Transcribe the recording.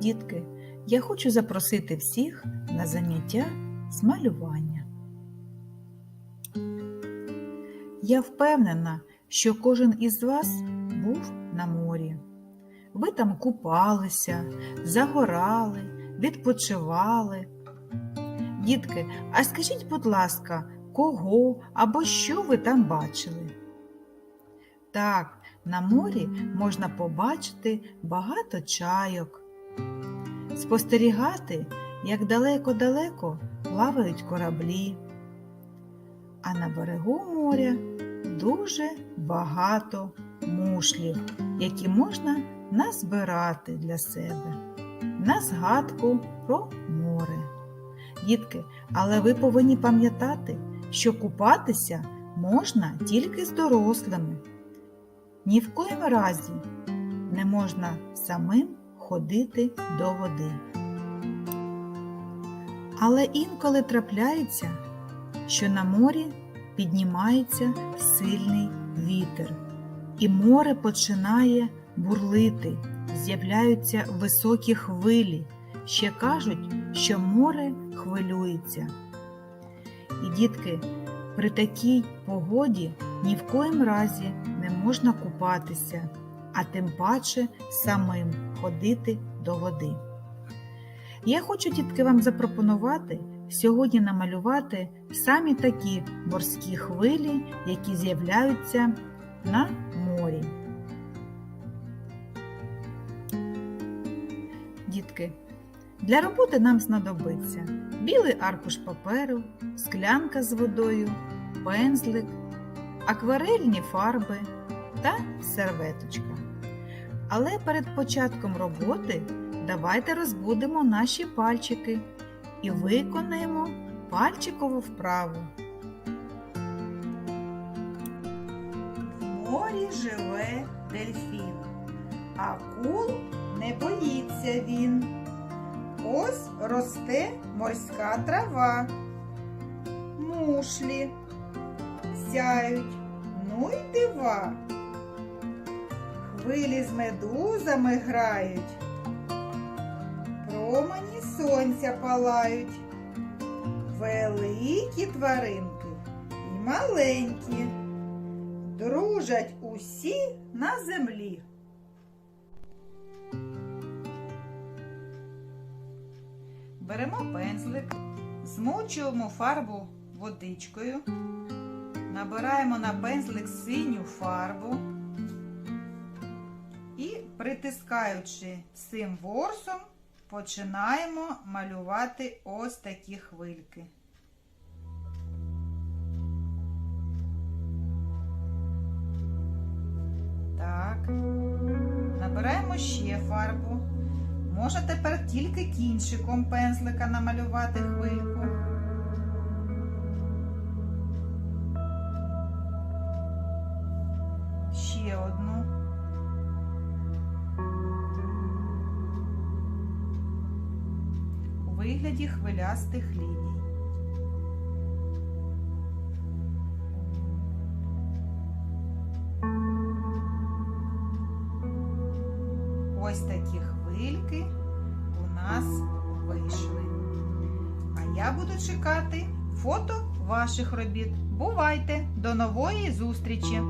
Дітки, я хочу запросити всіх на заняття з малювання. Я впевнена, що кожен із вас був на морі. Ви там купалися, загорали, відпочивали. Дітки, а скажіть, будь ласка, кого або що ви там бачили? Так, на морі можна побачити багато чайок, спостерігати, як далеко-далеко плавають кораблі. А на берегу моря дуже багато мушлів, які можна назбирати для себе на згадку про море. Дітки, але ви повинні пам'ятати, що купатися можна тільки з дорослими. Ні в коїм разі не можна самим ходити до води. Але інколи трапляється, що на морі піднімається сильний вітер, і море починає бурлити, з'являються високі хвилі. Ще кажуть, що море хвилюється. І дітки, при такій погоді ні в коїм разі не можна купатися, а тим паче самим ходити до води. Я хочу, дітки, вам запропонувати сьогодні намалювати самі такі морські хвилі, які з'являються на морі. Дітки, для роботи нам знадобиться білий аркуш паперу, склянка з водою, пензлик, акварельні фарби та серветочка. Але перед початком роботи давайте розбудемо наші пальчики і виконаємо пальчикову вправу. В морі живе дельфін, акул не боїться він. Ось росте морська трава. Мушлі сяють, ну й дива. Хвилі з медузами грають, промені сонця палають. Великі тваринки і маленькі. Дружать усі на землі. Беремо пензлик, змочуємо фарбу водичкою, набираємо на пензлик синю фарбу притискаючи цим ворсом, починаємо малювати ось такі хвильки. Так, набираємо ще фарбу. Можна тепер тільки кінчиком пензлика намалювати хвильку. Вигляді хвилястих ліній. Ось такі хвильки у нас вийшли. А я буду чекати фото ваших робіт. Бувайте! До нової зустрічі!